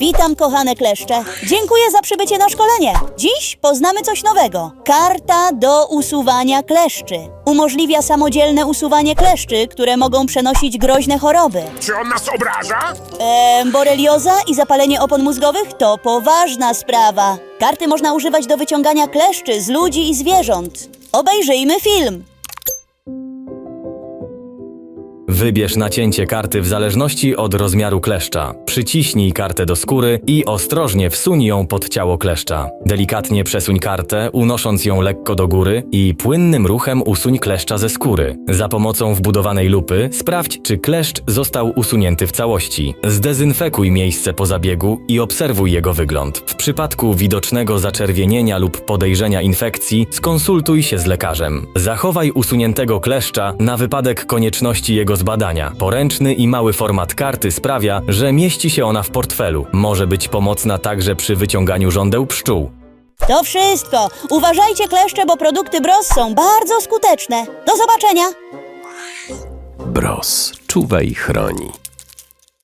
Witam, kochane kleszcze. Dziękuję za przybycie na szkolenie. Dziś poznamy coś nowego. Karta do usuwania kleszczy. Umożliwia samodzielne usuwanie kleszczy, które mogą przenosić groźne choroby. Czy on nas obraża? Eee, borelioza i zapalenie opon mózgowych to poważna sprawa. Karty można używać do wyciągania kleszczy z ludzi i zwierząt. Obejrzyjmy film. Wybierz nacięcie karty w zależności od rozmiaru kleszcza. Przyciśnij kartę do skóry i ostrożnie wsuń ją pod ciało kleszcza. Delikatnie przesuń kartę, unosząc ją lekko do góry i płynnym ruchem usuń kleszcza ze skóry. Za pomocą wbudowanej lupy sprawdź, czy kleszcz został usunięty w całości. Zdezynfekuj miejsce po zabiegu i obserwuj jego wygląd. W przypadku widocznego zaczerwienienia lub podejrzenia infekcji skonsultuj się z lekarzem. Zachowaj usuniętego kleszcza na wypadek konieczności jego zbadania. Poręczny i mały format karty sprawia, że mieści się ona w portfelu. Może być pomocna także przy wyciąganiu żądeł pszczół. To wszystko. Uważajcie kleszcze, bo produkty Bros są bardzo skuteczne. Do zobaczenia. Bros. Czuwa i chroni.